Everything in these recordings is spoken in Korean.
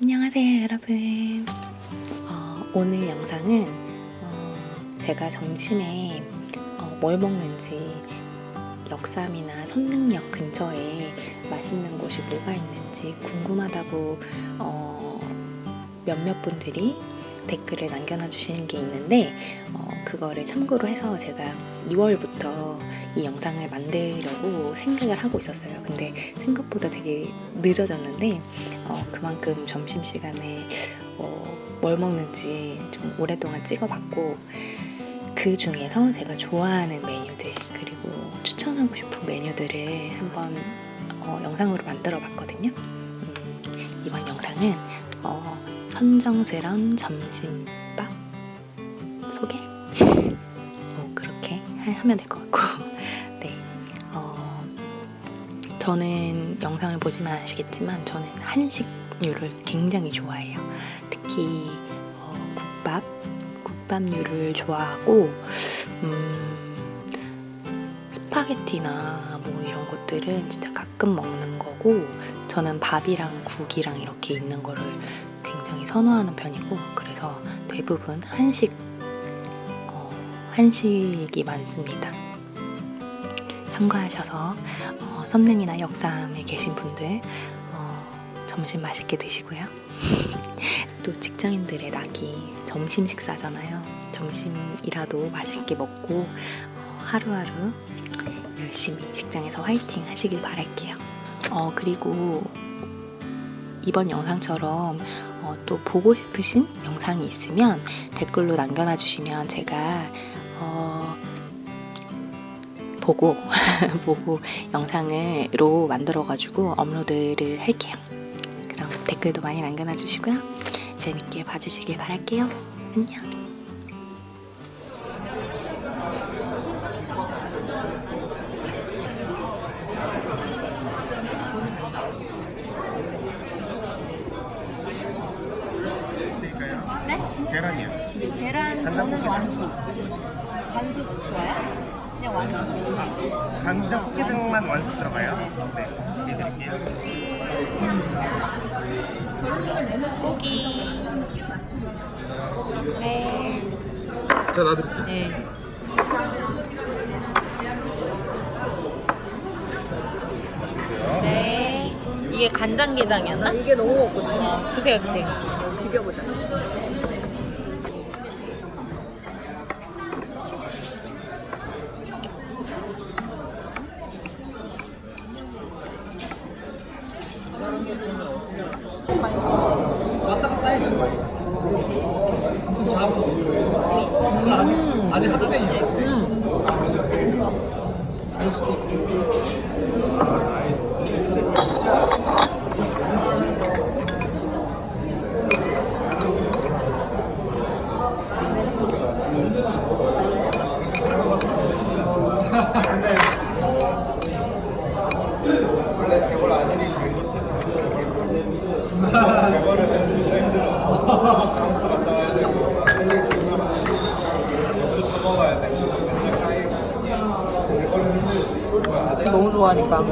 안녕하세요 여러분. 어, 오늘 영상은 어, 제가 점심에 어, 뭘 먹는지 역삼이나 선릉역 근처에 맛있는 곳이 뭐가 있는지 궁금하다고 어, 몇몇 분들이 댓글을 남겨놔 주시는 게 있는데 어, 그거를 참고로 해서 제가 2월부터 이 영상을 만들려고 생각을 하고 있었어요. 근데 생각보다 되게 늦어졌는데 어, 그만큼 점심시간에 어, 뭘 먹는지 좀 오랫동안 찍어봤고 그 중에서 제가 좋아하는 메뉴들 그리고 추천하고 싶은 메뉴들을 한번 어, 영상으로 만들어 봤거든요. 음, 이번 영상은 어, 선정스런 그렇게 하- 하면 될 것 같고 네. 어, 저는 영상을 보시면 아시겠지만 저는 한식류를 굉장히 좋아해요. 특히 어, 국밥, 국밥류를 좋아하고 음, 스파게티나 뭐 이런 것들은 진짜 가끔 먹는 거고 저는 밥이랑 국이랑 이렇게 있는 거를 굉장히 선호하는 편이고 그래서 대부분 한식 어, 한식이 많습니다. 참고하셔서 어, 선릉이나 역삼에 계신 분들 어, 점심 맛있게 드시고요. 또 직장인들의 낙이 점심 식사잖아요. 점심이라도 맛있게 먹고 어, 하루하루 열심히 직장에서 화이팅 하시길 바랄게요. 어, 그리고 이번 영상처럼 어, 또 보고 싶으신 영상이 있으면 댓글로 남겨놔 주시면 제가 어, 보고 보고 영상으로 만들어가지고 업로드를 할게요. 그럼 댓글도 많이 남겨놔 주시고요. 재밌게 봐주시길 바랄게요. 안녕. 네? 계란이요. 계란 저는 완숙. 반숙 좋아요? 그냥 완숙. 간장 포기등만 완숙 들어가요. 네. 네, 해드릴게요. 고기. 네. 자, 놔드릴게요. 네. 네. 이게 간장게장이었나? 이게 너무 먹고 싶어. 드세요, 드세요. 비벼보자. 너무 좋아하니까.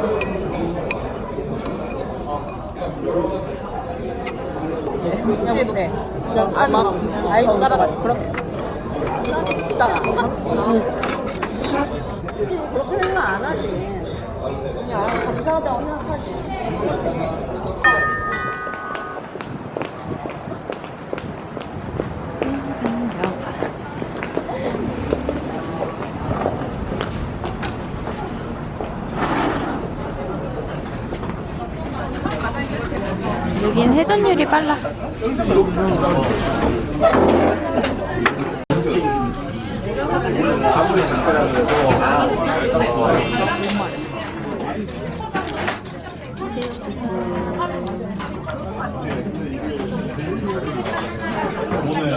그냥 먹세. 아니, 아이도 따라가. 그렇게. 싸. 굳이 그렇게 생각 안 하지. 그냥 감사하다고 생각하지. 여긴 회전율이 빨라.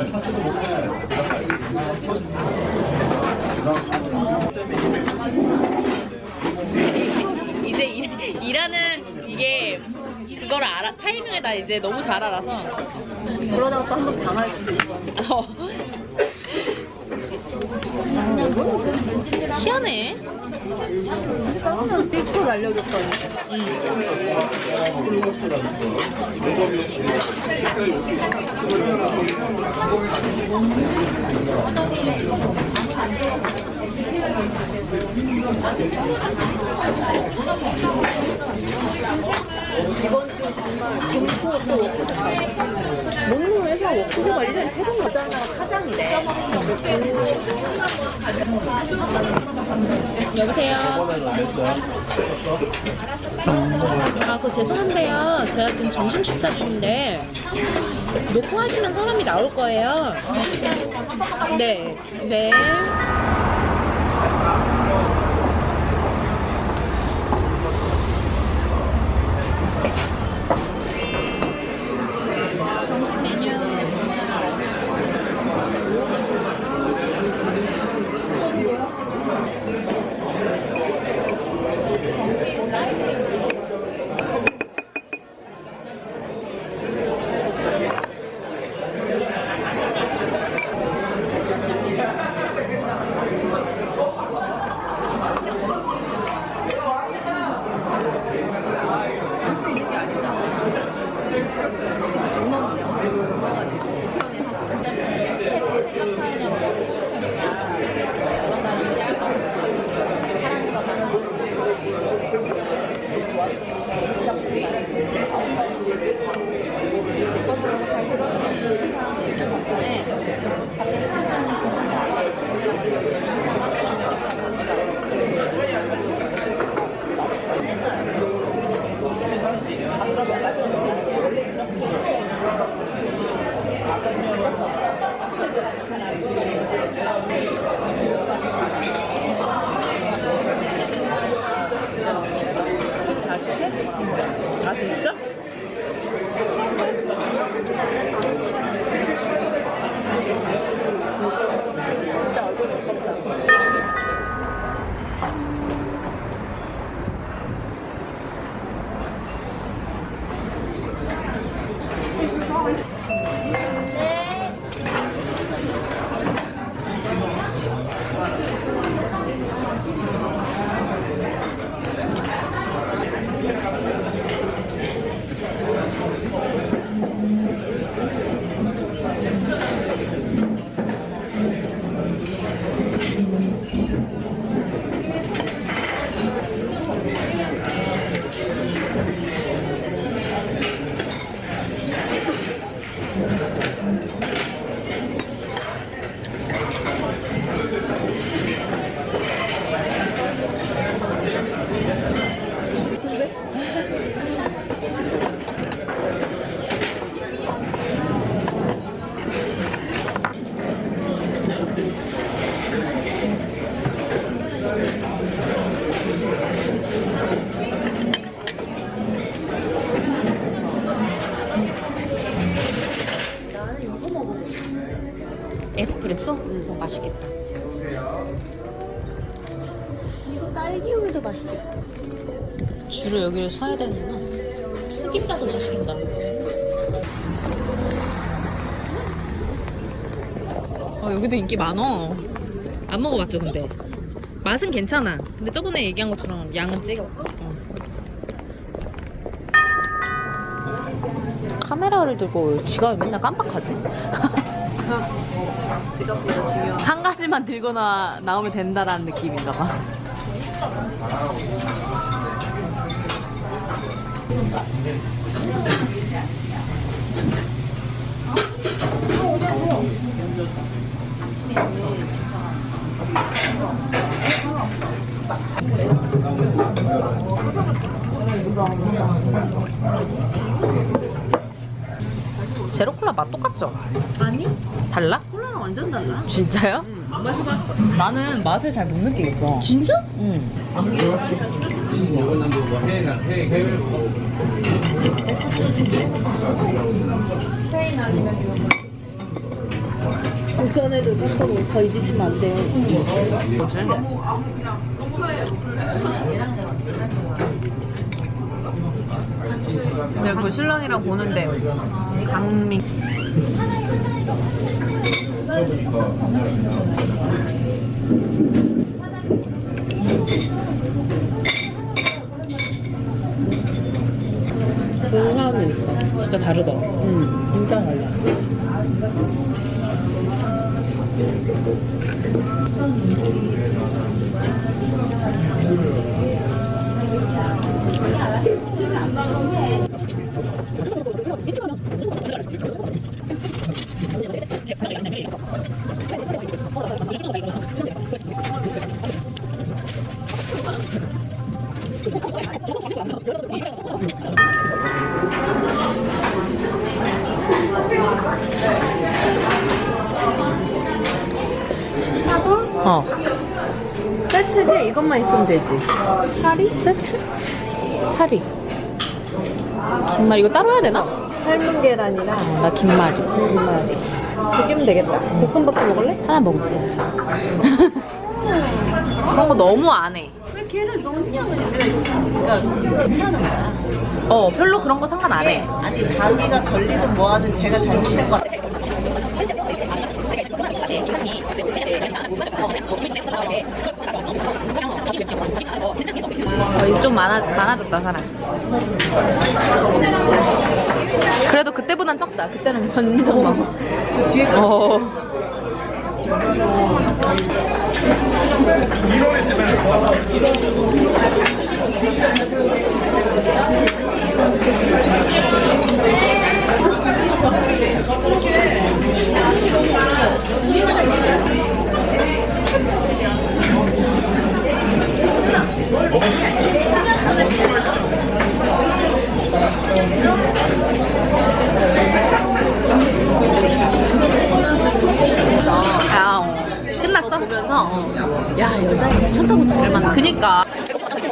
이제 일, 일하는 이게 그걸 알아 타이밍을 나 이제 너무 잘 알아서 그러다가 또한번 당할 수도 있어. 어. 희한해. 삐꾸 날려줬더니. 이번 주 정말 농무에서 워크숍가 1년에 3번 가잖아 사장이래 여보세요. 아, 그 죄송한데요. 제가 지금 점심 식사 중인데 놓고 하시면 사람이 나올 거예요. 네, 네. 아, 진짜? 에 여기도 인기 많어. 안 먹어봤죠, 근데. 맛은 괜찮아. 근데 저번에 얘기한 것처럼 양은 찌겨. 어. 카메라를 들고 지갑을 맨날 깜빡하지? 지갑보다 중요한 한 가지만 들고 나, 나오면 된다라는 느낌인가 봐. 맛 똑같죠? 아니 달라? 콜라랑 완전 달라 진짜요? 나는 맛을 잘 못 느끼겠어. 진짜? 응. 오전에도 깎고 저희 드시면 안 돼요 내가 그 신랑이랑 보는데 강민 공감이 있어. 진짜 다르더라. 응, 진짜 달라. 어. 되지. 사리? 세트? 사리. 김말 이거 따로 해야 되나? 삶은 계란이랑 어, 나 김말이. 김말이. 두 개면 되겠다. 볶음밥도 먹을래? 하나 먹자. 먹자. 그런 거 너무 안 해. 왜 걔를 넣냐고 그러니까 괜찮은 거야. 어, 별로 그런 거 상관 안 해. 아니 자기가 걸리든 뭐하든 제가 잘못된 거 어, 이제 좀 많아, 많아졌다, 사람. 그래도 그때보단 적다. 그때는 완전 많아. 저 뒤에 거 어. 아, 어. 끝났어? 보면서 어, 야 여자애 미쳤다고 잘 만나. 그니까. 그리고 돼.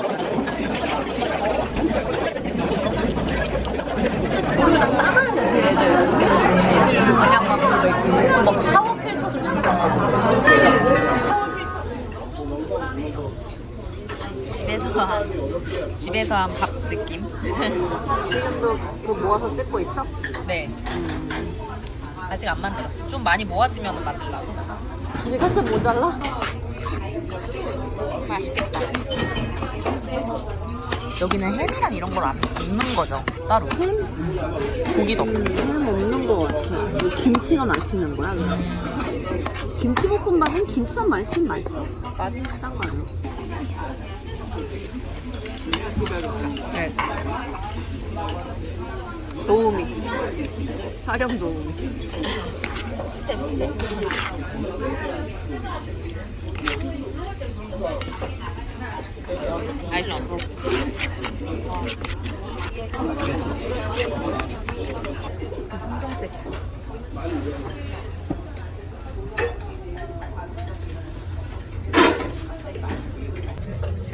애들 그냥 막 그거 있고 막 샤워 필터도 챙겨. 집에서 한, 집에서 한 밥 느낌? 지금도 그거 모아서 찍고 있어? 네. 아직 안 만들었어. 좀 많이 모아지면 만들라고. 이거 좀 모자라? 맛있겠다. 여기는 햄이랑 이런 걸 안 넣는 거죠? 따로. 고기도. 햄 없는 거 같아. 김치가 맛있는 거야? 김치볶음밥은 김치만 맛있으면 맛있어. 맞아. 딴거 아니야? 네. 도우미. 촬영 도우미. 스텝, 스텝. 잘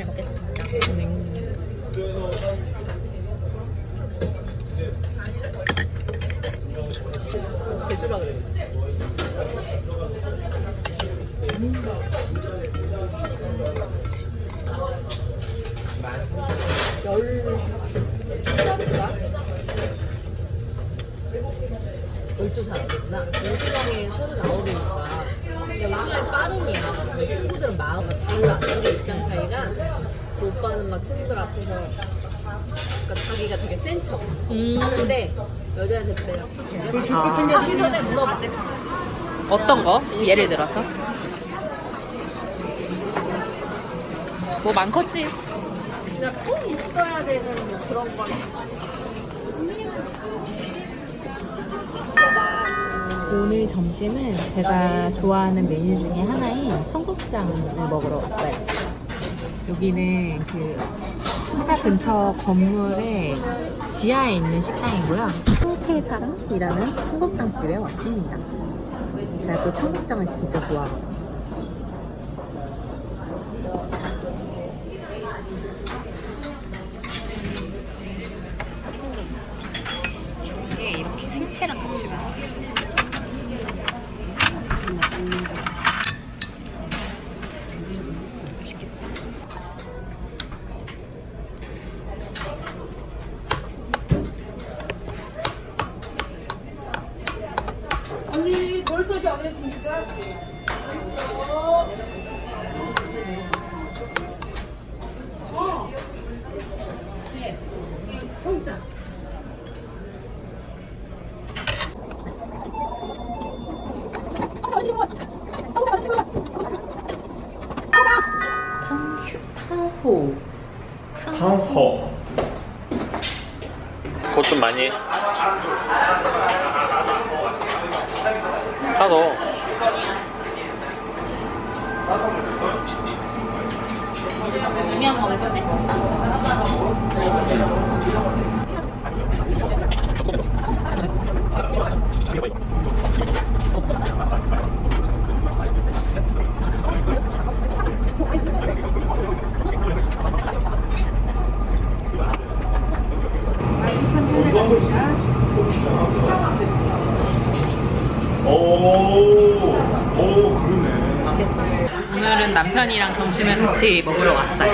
먹겠습니다. 대주라 그래. 열두 살이구나. 열두 명이 서른 아홉이니까. 우리는 빠름이야. 친구들은 마음은 달라. 우리 입장 차이가 그 오빠는 막 친구들 앞에서 그러니까 자기가 되게 센 척. 음. 하는데 여자한테 그래요. 그 주스 챙겨 하기 전에 물어봐. 어떤 거? 예를 들어서? 뭐 많겠지? 그냥 꼭 있어야 되는 뭐 그런 건. 오늘 점심은 제가 좋아하는 메뉴 중에 하나인 청국장을 먹으러 왔어요. 여기는 그 회사 근처 건물의 지하에 있는 식당이고요. 황태사랑이라는 청국장집에 왔습니다. 제가 또 청국장을 진짜 좋아하거든요. 이게 이렇게 생채랑 같이 먹어. 벌써 탕 하도 유명 먹을 거지? 오오 그러네 오늘은 남편이랑 점심을 같이 먹으러 왔어요.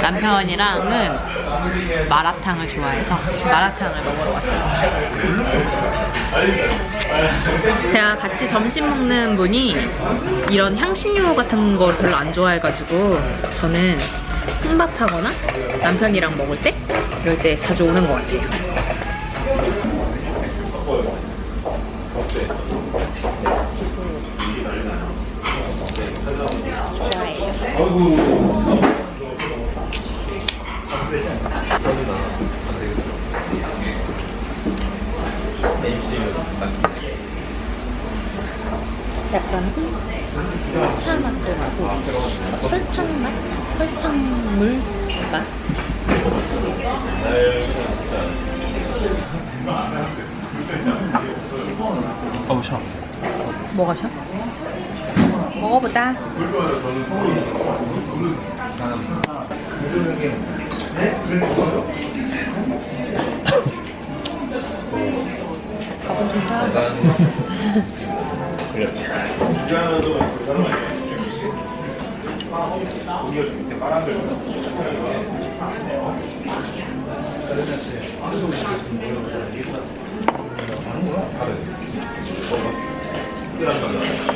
남편이랑은 마라탕을 좋아해서 마라탕을 먹으러 왔어요. 제가 같이 점심 먹는 분이 이런 향신료 같은 걸 별로 안 좋아해가지고 저는 혼밥하거나 남편이랑 먹을 때 이럴 때 자주 오는 것 같아요. 약간 차 맛도 나고 설탕 맛? 설탕물 맛? 어우 샤 뭐가 셔? 먹어보자. 밥은 좀 싸. 어